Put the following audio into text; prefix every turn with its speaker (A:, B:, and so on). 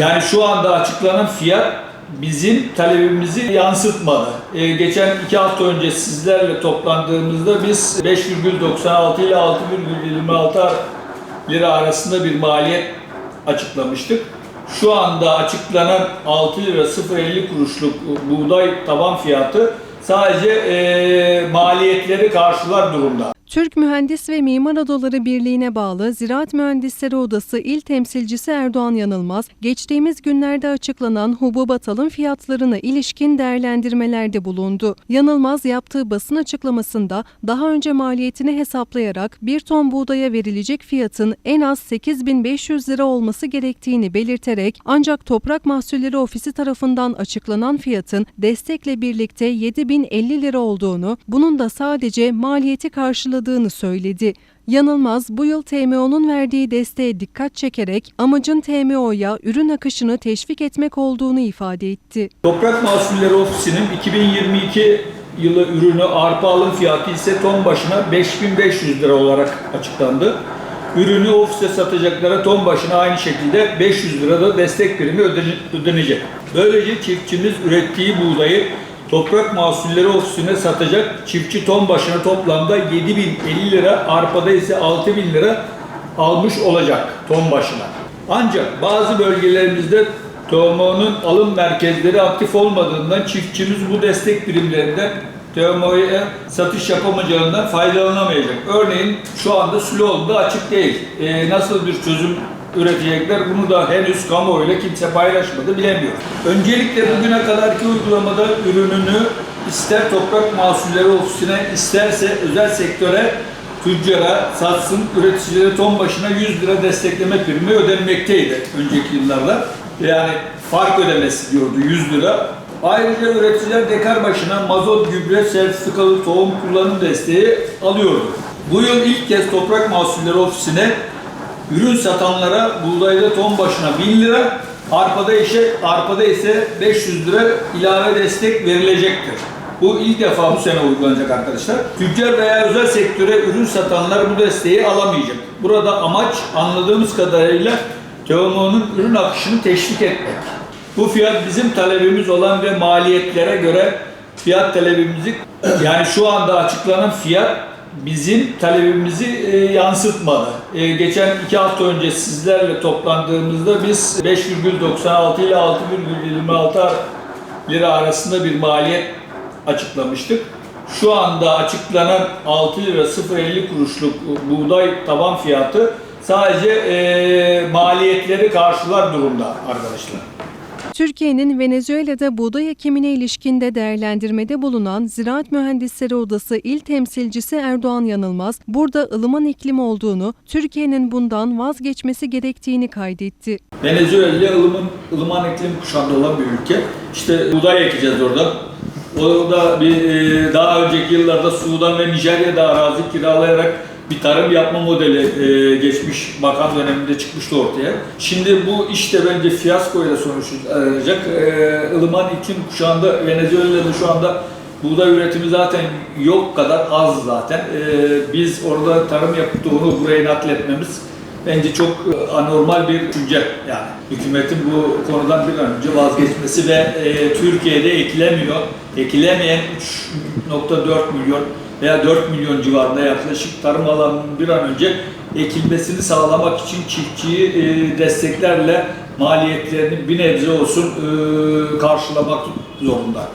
A: Yani şu anda açıklanan fiyat bizim talebimizi yansıtmadı. Ee, geçen iki hafta önce sizlerle toplandığımızda biz 5,96 ile 6,26 lira arasında bir maliyet açıklamıştık. Şu anda açıklanan 6 lira 0.50 kuruşluk buğday taban fiyatı sadece eee, maliyetleri karşılar durumda.
B: Türk Mühendis ve Mimar Odaları Birliği'ne bağlı Ziraat Mühendisleri Odası İl Temsilcisi Erdoğan Yanılmaz, geçtiğimiz günlerde açıklanan hububat alım fiyatlarına ilişkin değerlendirmelerde bulundu. Yanılmaz yaptığı basın açıklamasında daha önce maliyetini hesaplayarak bir ton buğdaya verilecek fiyatın en az 8500 lira olması gerektiğini belirterek ancak Toprak Mahsulleri Ofisi tarafından açıklanan fiyatın destekle birlikte 7050 lira olduğunu, bunun da sadece maliyeti karşıladığını söyledi. Yanılmaz bu yıl TMO'nun verdiği desteğe dikkat çekerek amacın TMO'ya ürün akışını teşvik etmek olduğunu ifade etti.
A: Toprak Mahsulleri Ofisi'nin 2022 yılı ürünü arpa alım fiyatı ise ton başına 5500 lira olarak açıklandı. Ürünü ofiste satacaklara ton başına aynı şekilde 500 lira da destek primi ödene- ödenecek. Böylece çiftçimiz ürettiği buğdayı Toprak Mahsulleri Ofisi'ne satacak. Çiftçi ton başına toplamda 7050 lira, arpada ise 6000 lira almış olacak ton başına. Ancak bazı bölgelerimizde TMO'nun alım merkezleri aktif olmadığından çiftçimiz bu destek birimlerinden TMO'ya satış yapamayacağından faydalanamayacak. Örneğin şu anda Süloğlu'da açık değil. Ee, nasıl bir çözüm üretecekler bunu da henüz kamuoyuyla kimse paylaşmadı bilemiyoruz. Öncelikle bugüne kadarki uygulamada ürününü ister Toprak Mahsulleri Ofisi'ne isterse özel sektöre tüccara satsın, üreticilere ton başına 100 lira destekleme primi ödenmekteydi önceki yıllarda. Yani fark ödemesi diyordu 100 lira. Ayrıca üreticiler dekar başına mazot, gübre, sertifikalı tohum kullanım desteği alıyordu. Bu yıl ilk kez Toprak Mahsulleri Ofisi'ne ürün satanlara buğdayda ton başına 1000 lira, arpada ise arpada ise 500 lira ilave destek verilecektir. Bu ilk defa bu sene uygulanacak arkadaşlar. Tüccar veya özel sektöre ürün satanlar bu desteği alamayacak. Burada amaç anladığımız kadarıyla TMO'nun ürün akışını teşvik etmek. Bu fiyat bizim talebimiz olan ve maliyetlere göre fiyat talebimizi yani şu anda açıklanan fiyat bizim talebimizi e, yansıtmadı. E, geçen iki hafta önce sizlerle toplandığımızda biz 5,96 ile 6,26 lira arasında bir maliyet açıklamıştık. Şu anda açıklanan 6 lira 0.50 kuruşluk buğday taban fiyatı sadece e, maliyetleri karşılar durumda arkadaşlar.
B: Türkiye'nin Venezuela'da buğday ekimine ilişkinde değerlendirmede bulunan Ziraat Mühendisleri Odası İl Temsilcisi Erdoğan Yanılmaz, burada ılıman iklim olduğunu, Türkiye'nin bundan vazgeçmesi gerektiğini kaydetti.
A: Venezuela ılıman, ılıman iklim kuşağında olan bir ülke. İşte buğday ekeceğiz orada. O da bir e, daha önceki yıllarda Sudan ve Nijerya'da arazi kiralayarak bir tarım yapma modeli e, geçmiş bakan döneminde çıkmıştı ortaya. Şimdi bu işte bence fiyaskoyla sonuçlanacak. E, ılıman iklim kuşağında Venezuela'da şu anda buğday üretimi zaten yok kadar az zaten. E, biz orada tarım yapıp onu buraya nakletmemiz bence çok e, anormal bir düşünce yani. Hükümetin bu konudan bir önce vazgeçmesi ve e, Türkiye'de ekilemiyor. Ekilemeyen 3.4 milyon veya 4 milyon civarında yaklaşık tarım alanının bir an önce ekilmesini sağlamak için çiftçiyi e, desteklerle maliyetlerini bir nebze olsun e, karşılamak zorunda.